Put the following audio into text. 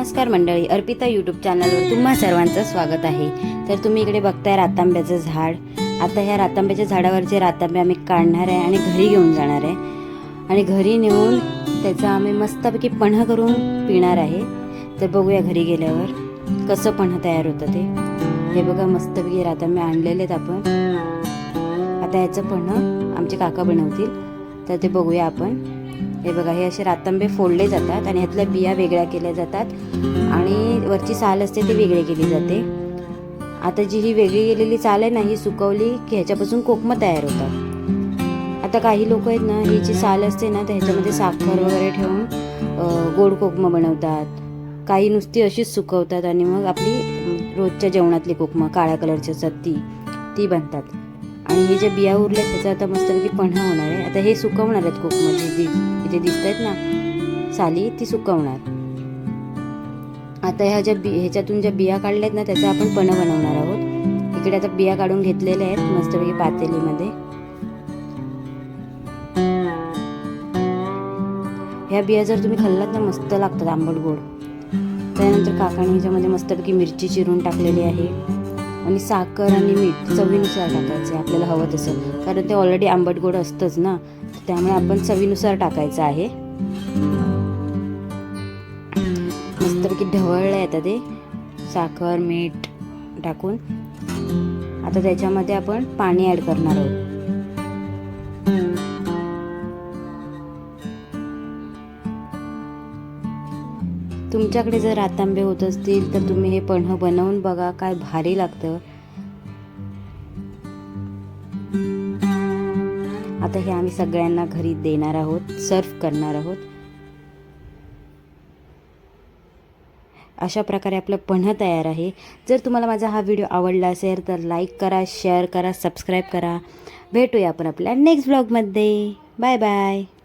नमस्कार मंडळी अर्पिता यूट्यूब चॅनलवर तुम्हा सर्वांचं स्वागत आहे. तर तुम्ही इकडे बघताय रातांब्याचं झाड. आता ह्या रातांब्याच्या झाडावरचे रातांबे आम्ही काढणार आहे आणि घरी घेऊन जाणार आहे. आणि घरी नेऊन त्याचा आम्ही मस्तपैकी पन्हा करून पिणार आहे. तर बघूया घरी गेल्यावर कसं पन्हा तयार होतं ते. हे बघा मस्तपैकी रातांबे आणलेले आहेत आपण. आता याचं पन्ह आमचे काका बनवतील. तर ते बघूया आपण. हे बघा हे असे रातंबे फोडले जातात आणि ह्यातल्या बिया वेगळ्या केल्या जातात आणि वरची साल असते ती वेगळी केली जाते. आता जी ही वेगळी केलेली साल आहे ना ही सुकवली की ह्याच्यापासून कोकमं तयार होतात. आता काही लोक आहेत ना ही जी साल असते ना तर ह्याच्यामध्ये साखर वगैरे ठेवून गोड कोकमं बनवतात. काही नुसती अशीच सुकवतात आणि मग आपली रोजच्या जेवणातली कोकमं काळ्या कलरची असतात ती ती बनतात. आणि हे ज्या बिया उरल्या त्याचं आता मस्तपैकी पन्हा होणार आहे. आता हे सुकवणार आहेत कोकमध्ये जी दि इथे दिसत आहेत ना साली ती सुकवणार. आता ह्या ज्या बि ह्याच्यातून ज्या बिया काढल्या आहेत ना त्याचा आपण पन्ह बनवणार आहोत. इकडे आता बिया काढून घेतलेल्या आहेत मस्तपैकी पातेलीमध्ये. ह्या बिया जर तुम्ही खाल्लात ना मस्त लागतात आंबट गोड. त्यानंतर काकाने ह्याच्यामध्ये मस्तपैकी मिरची चिरून टाकलेली आहे. आणि साखर आणि मीठ चवीनुसार टाकायचं आहे आपल्याला हवं तसं. कारण ते ऑलरेडी आंबट गोड असतंच ना. त्यामुळे आपण चवीनुसार टाकायचं आहे. मस्तपैकी ढवळलं आहे आता ते. साखर मीठ टाकून. आता त्याच्यामध्ये आपण पाणी ॲड करणार आहोत. तुमच्याकडे जर रातांबे होत असतील तर तुम्ही हे पन्ह बनवून बघा काय भारी लागतं. आता हे आम्ही सगळ्यांना घरी देणार आहोत सर्व करणार आहोत. अशा प्रकारे आपलं पन्ह तयार आहे. जर तुम्हाला माझा हा व्हिडिओ आवडला असेल तर लाईक करा शेअर करा सबस्क्राईब करा. भेटूया आपण आपल्या नेक्स्ट ब्लॉगमध्ये. Bye bye.